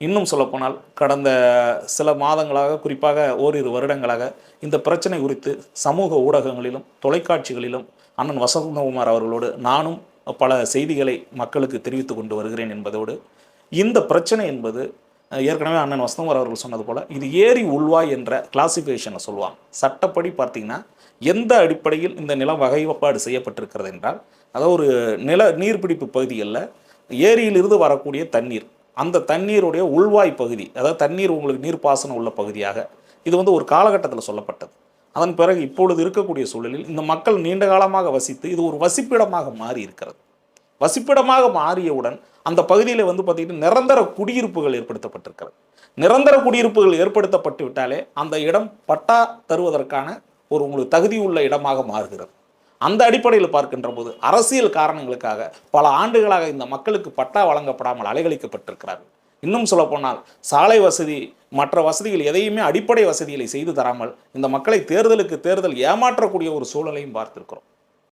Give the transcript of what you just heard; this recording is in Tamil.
இன்னும் சொல்லப்போனால் கடந்த சில மாதங்களாக குறிப்பாக ஓரிரு வருடங்களாக இந்த பிரச்சனை குறித்து சமூக ஊடகங்களிலும் தொலைக்காட்சிகளிலும் அண்ணன் வசந்தகுமார் அவர்களோடு நானும் பல செய்திகளை மக்களுக்கு தெரிவித்து கொண்டு வருகிறேன் என்பதோடு இந்த பிரச்சனை என்பது ஏற்கனவே அண்ணன் வசந்தகுமார் அவர்கள் சொன்னது போல் இது ஏரி உள்வாய் என்ற கிளாசிஃபிகேஷனை சொல்லுவாங்க. சட்டப்படி பார்த்தீங்கன்னா எந்த அடிப்படையில் இந்த நிலம் வகைப்பாடு செய்யப்பட்டிருக்கிறது என்றால் அதாவது ஒரு நில நீர்பிடிப்பு பகுதிகளில் ஏரியிலிருந்து வரக்கூடிய தண்ணீர் அந்த தண்ணீருடைய உள்வாய் பகுதி அதாவது தண்ணீர் உங்களுக்கு நீர்ப்பாசனம் உள்ள பகுதியாக இது வந்து ஒரு காலகட்டத்தில் சொல்லப்பட்டது. அதன் பிறகு இப்பொழுது இருக்கக்கூடிய சூழலில் இந்த மக்கள் நீண்ட காலமாக வசித்து இது ஒரு வசிப்பிடமாக மாறி இருக்கிறது. வசிப்பிடமாக மாறியவுடன் அந்த பகுதியில் வந்து பார்த்திங்கன்னா நிரந்தர குடியிருப்புகள் ஏற்படுத்தப்பட்டிருக்கிறது. நிரந்தர குடியிருப்புகள் ஏற்படுத்தப்பட்டு விட்டாலே அந்த இடம் பட்டா தருவதற்கான ஒரு உங்களுக்கு தகுதி உள்ள இடமாக மாறுகிறது. அந்த அடிப்படையில் பார்க்கின்ற போது அரசியல் காரணங்களுக்காக பல ஆண்டுகளாக இந்த மக்களுக்கு பட்டா வழங்கப்படாமல் அலைகழிக்கப்பட்டிருக்கிறார்கள். இன்னும் சொல்லப்போனால் சாலை வசதி மற்ற வசதிகள் எதையுமே அடிப்படை வசதிகளை செய்து தராமல் இந்த மக்களை தேர்தலுக்கு தேர்தல் ஏமாற்றக்கூடிய ஒரு சூழலையும் பார்த்திருக்கிறோம்.